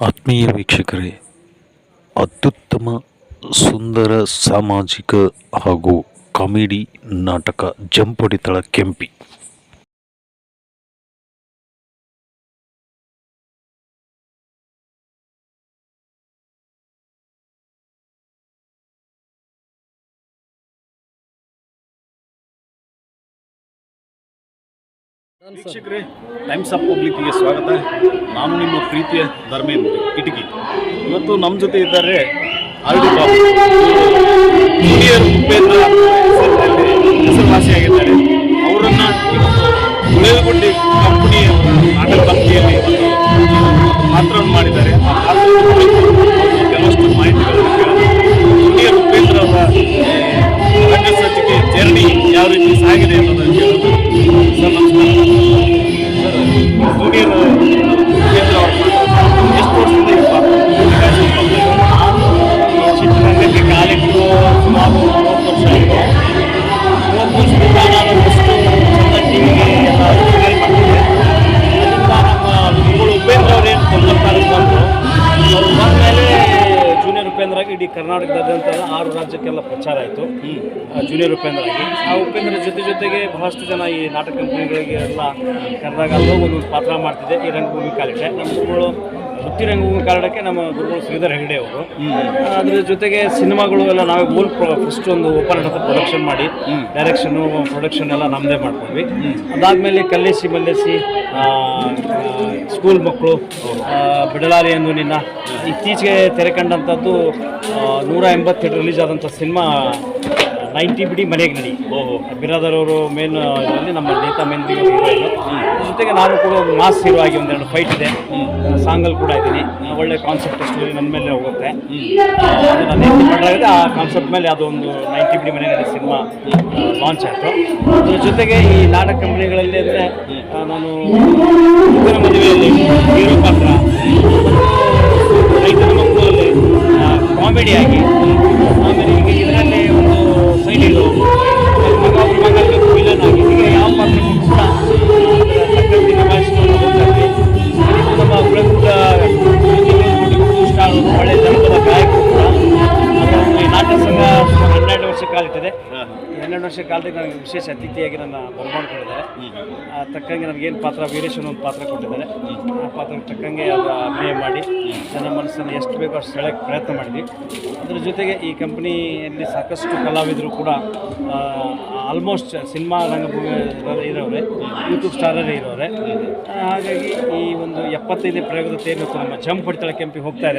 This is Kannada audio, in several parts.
ಆತ್ಮೀಯ ವೀಕ್ಷಕರೇ ಅತ್ಯುತ್ತಮ ಸುಂದರ ಸಾಮಾಜಿಕ ಹಾಗೂ ಕಾಮಿಡಿ ನಾಟಕ ಜಂಪಡಿತಳ ಕೆಂಪಿ. ವೀಕ್ಷಕರೇ ಟೈಮ್ಸ್ ಆಫ್ ಪಬ್ಲಿಕ್ಗೆ ಸ್ವಾಗತ. ನಾನು ನಿಮ್ಮ ಪ್ರೀತಿಯ ಧರ್ಮೇಂದ್ರ ಕಿಟಕಿ ಇವತ್ತು ನಮ್ಮ ಜೊತೆ ಇದ್ದಾರೆ ಆರ್ ಡಿ ಬಾಬು. ಕರ್ನಾಟಕದಾದ್ಯಂತ ಆರು ರಾಜ್ಯಕ್ಕೆಲ್ಲ ಪ್ರಚಾರ ಆಯಿತು. ಜೂನಿಯರ್ ಉಪೇಂದ್ರ ಆ ಉಪೇಂದ್ರ ಜೊತೆ ಜೊತೆಗೆ ಬಹಳಷ್ಟು ಜನ ಈ ನಾಟಕ ಕಂಪನಿಗಳಿಗೆ ಎಲ್ಲ ಕರೆದಾಗ ಒಂದೊಂದು ಪಾತ್ರ ಮಾಡ್ತಿದೆ. ಈ ರಂಗಭೂಮಿ ಕಾಲಿಟ್ಟೆ ನಮ್ಮ ಗುರುಗಳು ಕಾರಣಕ್ಕೆ ನಮ್ಮ ಗುರುಗಳು ಶ್ರೀಧರ್ ಹೆಗಡೆ ಅವರು. ಅದ್ರ ಜೊತೆಗೆ ಸಿನಿಮಾಗಳು ಎಲ್ಲ ನಾವೇ ಮೂಲ ಫಸ್ಟ್ ಒಂದು ಓಪನ್ ಹತ್ರ ಪ್ರೊಡಕ್ಷನ್ ಮಾಡಿ ಡೈರೆಕ್ಷನು ಪ್ರೊಡಕ್ಷನ್ ಎಲ್ಲ ನಮ್ಮದೇ ಮಾಡ್ಕೊಂಡ್ವಿ. ಅದಾದಮೇಲೆ ಕಲ್ಲೇಸಿ ಮಲ್ಲೇಸಿ ಸ್ಕೂಲ್ ಮಕ್ಕಳು ಬಿಡಲಾರಿ ಎಂದು ನಿನ್ನ. ಇತ್ತೀಚೆಗೆ ತೆರೆ ಕಂಡಂಥದ್ದು ನೂರ ಎಂಬತ್ತೆರಡು ರಿಲೀಸ್ ಆದಂಥ ಸಿನಿಮಾ ನೈಂಟಿ ಬಿಡಿ ಮನೆಗೆ ನಡಿ. ಓಹೋ. ಬಿರಾದರ್ ಅವರು ಮೇನ್ ಇದರಲ್ಲಿ ನಮ್ಮ ನೇತಾ ಮೆಂದಿ ಹೀರೋಯಿನ್ ಜೊತೆಗೆ ನಾನು ಕೂಡ ಒಂದು ಮಾಸ್ ಹೀರೋ ಆಗಿ ಒಂದೆರಡು ಫೈಟ್ ಇದೆ. ಸಾಂಗಲ್ಲಿ ಕೂಡ ಇದ್ದೀನಿ. ಒಳ್ಳೆ ಕಾನ್ಸೆಪ್ಟ್ ಸ್ಟೋರಿ ನನ್ನ ಮೇಲೆ ಹೋಗುತ್ತೆ. ಆ ಕಾನ್ಸೆಪ್ಟ್ ಮೇಲೆ ಅದೊಂದು ನೈಂಟಿ ಬಿಡಿ ಮನೆ ನಡಿ ಸಿನಿಮಾ ಲಾಂಚ್ ಆಯಿತು. ಅದ್ರ ಜೊತೆಗೆ ಈ ನಾಟಕ ಕಂಪನಿಗಳಲ್ಲಿ ಅಂದರೆ ನಾನು ಮುಗ್ಗನ ಮದುವೆಯಲ್ಲಿ ಹೀರೋ ಪಾತ್ರ ರೈತರ ಮಕ್ಕಳಲ್ಲಿ ಕಾಮಿಡಿಯಾಗಿ Senhor. ಹನ್ನೆರಡು ನನಗೆ ವಿಶೇಷ ಅತಿಥಿಯಾಗಿ ನನ್ನ ಬರ್ಮಾಡ್ಕೊಂಡಿದ್ದಾರೆ ಆ ತಕ್ಕಂಗೆ ನನಗೇನು ಪಾತ್ರ, ವೀರೇಶನ್ ಒಂದು ಪಾತ್ರ ಕೊಟ್ಟಿದ್ದಾರೆ. ಆ ಪಾತ್ರಕ್ಕೆ ತಕ್ಕಂಗೆ ಅದು ಅಭಿನಯ ಮಾಡಿ, ನನ್ನ ಮನಸ್ಸನ್ನು ಎಷ್ಟು ಬೇಕೋ ಅಷ್ಟು ಸೆಳೆಯೋಕ್ಕೆ ಪ್ರಯತ್ನ ಮಾಡಿದ್ವಿ. ಅದ್ರ ಜೊತೆಗೆ ಈ ಕಂಪ್ನಿಯಲ್ಲಿ ಸಾಕಷ್ಟು ಕಲಾವಿದರು ಕೂಡ ಆಲ್ಮೋಸ್ಟ್ ಸಿನಿಮಾ ರಂಗಭೂಮಿ ಇರೋರೆ ಯೂಟ್ಯೂಬ್ ಸ್ಟಾರಲ್ಲೇ ಇರೋರೆ. ಹಾಗಾಗಿ ಈ ಒಂದು ಎಪ್ಪತ್ತೈದನೇ ಪ್ರಯೋಗದ ತೇರು ನಮ್ಮ ಜಂಪ್ ಹೊಡಿತಾಳೆ ಕೆಂಪಿಗೆ ಹೋಗ್ತಾ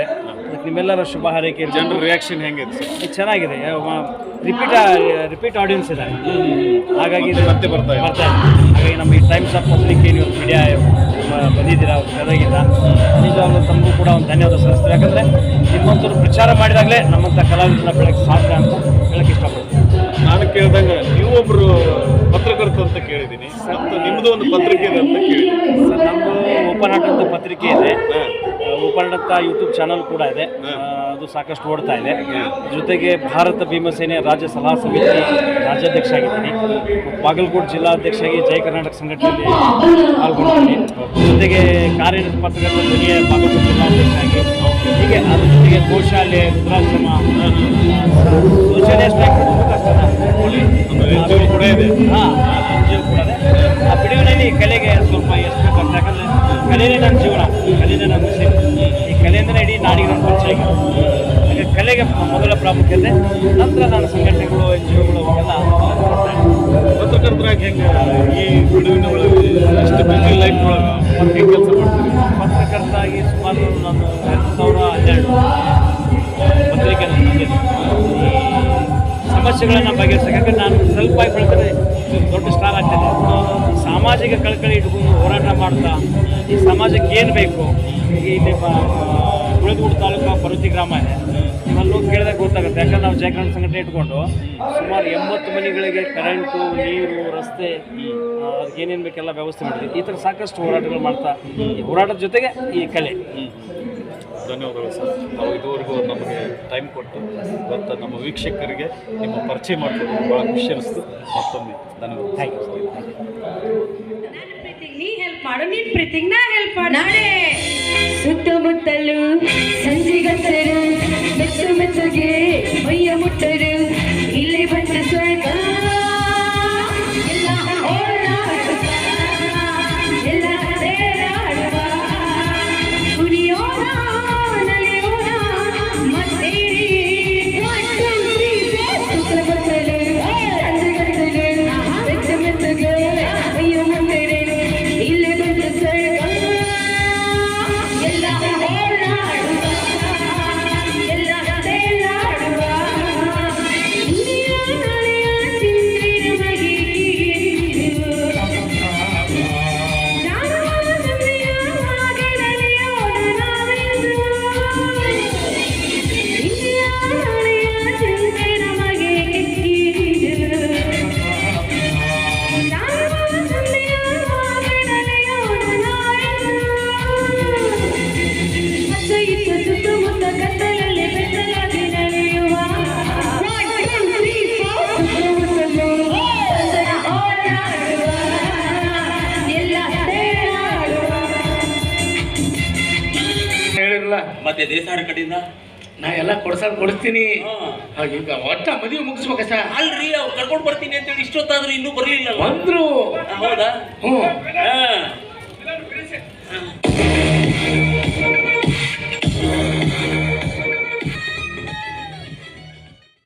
ಅದಕ್ಕೆ ನಿಮ್ಮೆಲ್ಲರ ಶುಭ ಹಾರೈಕೆ. ಜನರ ರಿಯಾಕ್ಷನ್ ಹೆಂಗಿದೆ ಸರ್? ಇದು ಚೆನ್ನಾಗಿದೆ. ರಿಪೀಟ್ ರಿಪೀಟ್ ಆಡಿಯನ್ಸ್ ಇದೆ ಹಾಗಾಗಿ ಮತ್ತೆ ಬರ್ತಾ ಇದೆ. ಹಾಗಾಗಿ ನಮ್ಮ ಈ ಟೈಮ್ಸ್ ಆಫ್ ಪಬ್ಲಿಕ್ ಏನು ಇವತ್ತು ಮೀಡಿಯಾ ಬಂದಿದ್ದೀರಾ ಗದಗಿಂದ ನಿಜವಾಗ್ಲೂ ತಮಗೂ ಕೂಡ ಒಂದು ಧನ್ಯವಾದ ಸಲ್ಲಿಸ್ತೀವಿ. ಯಾಕಂದರೆ ನಿಮ್ಮಂಥವ್ರು ಪ್ರಚಾರ ಮಾಡಿದಾಗಲೇ ನಮ್ಮಂಥ ಕಲಾವಿದರನ್ನ ಬೆಳಗ್ಗೆ ಸಾಧ್ಯ ಅಂತ ಹೇಳಕ್ಕೆ ಇಷ್ಟಪಡ್ತೀನಿ. ನಾನು ಕೇಳ್ದಂಗೆ ನೀವು ಒಬ್ಬರು ಪತ್ರಕರ್ತ ಅಂತ ಕೇಳಿದ್ದೀನಿ. ಮತ್ತು ನಿಮ್ಮದು ಒಂದು ಪತ್ರಿಕೆ ಇದೆ ಅಂತ ಕೇಳಿದ್ದೀನಿ. ಸರ್ ನಮ್ಮದು ಓಪನ್ ಹಾರ್ಟ್ ಅಂತ ಪತ್ರಿಕೆ ಇದೆ. ಅಂತ ಯೂಟ್ಯೂಬ್ ಚಾನಲ್ ಕೂಡ ಇದೆ. ಅದು ಸಾಕಷ್ಟು ಓಡ್ತಾ ಇದೆ. ಜೊತೆಗೆ ಭಾರತ ಭೀಮಸೇನೆ ರಾಜ್ಯ ಸಲಹಾ ಸಮಿತಿ ರಾಜ್ಯಾಧ್ಯಕ್ಷ ಆಗಿದ್ದೀನಿ ಬಾಗಲಕೋಟೆ ಜಿಲ್ಲಾಧ್ಯಕ್ಷಾಗಿ ಜಯ ಕರ್ನಾಟಕ ಸಂಘಟನೆಯಲ್ಲಿ ಪಾಲ್ಗೊಂಡಿದ್ದೀನಿ. ಜೊತೆಗೆ ಕಾರ್ಯನಿರತ ಜೊತೆಗೆ ಬಾಗಲಕೋಟೆ ಜಿಲ್ಲಾಧ್ಯಕ್ಷ ಆಗಿ ಹೀಗೆ ಅದ್ರ ಜೊತೆಗೆ ಗೋಶಾಲೆ ರುದ್ರಾಶ್ರಮ NGO ಕೂಡ ಇದೆ. ಹಾಂ ಕೂಡ ಇದೆ. ಆ ಬಿಡುವಿನಲ್ಲಿ ಕಲೆಗೆ ಸ್ವಲ್ಪ ಎಷ್ಟು ಯಾಕಂದರೆ ಕಲೆನೇ ನನ್ನ ಜೀವನ. ಕಲೆನೇ ನನ್ನ ನನ್ನ ಪರಿಚಯ ಹಾಗೆ ಕಲೆಗೆ ಮೊದಲ ಪ್ರಾಮುಖ್ಯತೆ ನಂತರ ನಾನು ಸಂಘಟನೆಗಳು ಎನ್ ಜಿ ಒಗಳು ಅವೆಲ್ಲ ಪತ್ರಕರ್ತರಾಗಿ ಹೆಂಗೆ ಈ ಬಿಡುವಿನ ಒಳಗೆ ಎಷ್ಟು ಬಿಸಿ ಲೈಫ್ ಒಳಗೆ ಹೆಂಗೆ ಕೆಲಸ ಮಾಡ್ತೀರಿ? ಪತ್ರಕರ್ತಾಗಿ ಸುಮಾರು ನಾನು ಎರಡು ಸಾವಿರ ಹನ್ನೆರಡು ಪತ್ರಿಕೆ ನನಗೆ ಈ ಸಮಸ್ಯೆಗಳನ್ನು ಬಗೆಹರಿಸಕ್ಕೆ ಯಾಕಂದ್ರೆ ನಾನು ಸ್ವಲ್ಪ ಆಗಿ ಬೆಳೆದರೆ ದೊಡ್ಡ ಸ್ಟಾರ್ ಆಗ್ತದೆ ಸಾಮಾಜಿಕ ಕಳಕಳಿ ಇಟ್ಕೊಂಡು ಹೋರಾಟ ಮಾಡ್ತಾ ಈ ಸಮಾಜಕ್ಕೆ ಏನು ಬೇಕು? ಈಗ ಇಲ್ಲಿ ಉಳಿದೂರು ತಾಲೂಕು ಪರ್ವತಿ ಗ್ರಾಮ ಇದೆ ನೀವಲ್ಲಿ ಹೋಗಿ ಕೇಳಿದಾಗ ಗೊತ್ತಾಗುತ್ತೆ ಯಾಕಂದ್ರೆ ನಾವು ಜಯಕರಣ ಸಂಘಟನೆ ಇಟ್ಕೊಂಡು ಸುಮಾರು ಎಂಬತ್ತು ಮನೆಗಳಿಗೆ ಕರೆಂಟು ನೀರು ರಸ್ತೆ ಏನೇನು ಬೇಕೆಲ್ಲ ವ್ಯವಸ್ಥೆ ಮಾಡಿದ್ವಿ ಈ ಥರ ಸಾಕಷ್ಟು ಹೋರಾಟಗಳು ಮಾಡ್ತಾ ಈ ಹೋರಾಟದ ಜೊತೆಗೆ ಈ ಕಲೆ ಧನ್ಯವಾದಗಳು ಸರ್ ನಾವು ಇದುವರೆಗೂ ನಮಗೆ ಟೈಮ್ ಕೊಟ್ಟು ಮತ್ತು ನಮ್ಮ ವೀಕ್ಷಕರಿಗೆ ನಿಮ್ಮ ಪರಿಚಯ ಮಾಡ್ತೀವಿ ಭಾಳ ಖುಷಿ ಅನಿಸ್ತು ಮತ್ತೊಮ್ಮೆ ಧನ್ಯವಾದ ಥ್ಯಾಂಕ್ ಯು ಸರ್ ನೀ ಹೆಲ್ಪ್ ಮಾಡು ನೀನ್ ಪ್ರೀತಿಗ್ ನಾ ಹೆಲ್ಪ್ ಮಾಡು ನಾಳೆ ಸುತ್ತಮುತ್ತಲು ಸಂಜೆಗತ್ತರು ಮೆಚ್ಚು ಮೆಚ್ಚುಗೆ ಮೈಯ ಮುಟ್ಟರು ಮತ್ತೆ ದೇಸಾರ ಕಡೆಯಿಂದ? ನಾ ಎಲ್ಲ ಕೊಡ್ಸಲ್ ಕೊಡಿಸ್ತೀನಿ. ಈಗ ಒಟ್ಟ ಮದುವೆ ಸರ್. ಅಲ್ರಿ ಅವ್ರು ಕರ್ಕೊಂಡು ಬರ್ತೀನಿ ಅಂತೇಳಿ ಇಷ್ಟೊತ್ತಾದ್ರೂ ಇನ್ನೂ ಬರ್ಲಿಲ್ಲ ಬಂದ್ರು. ಹೌದಾ? ಹ್ಞೂ ಆ,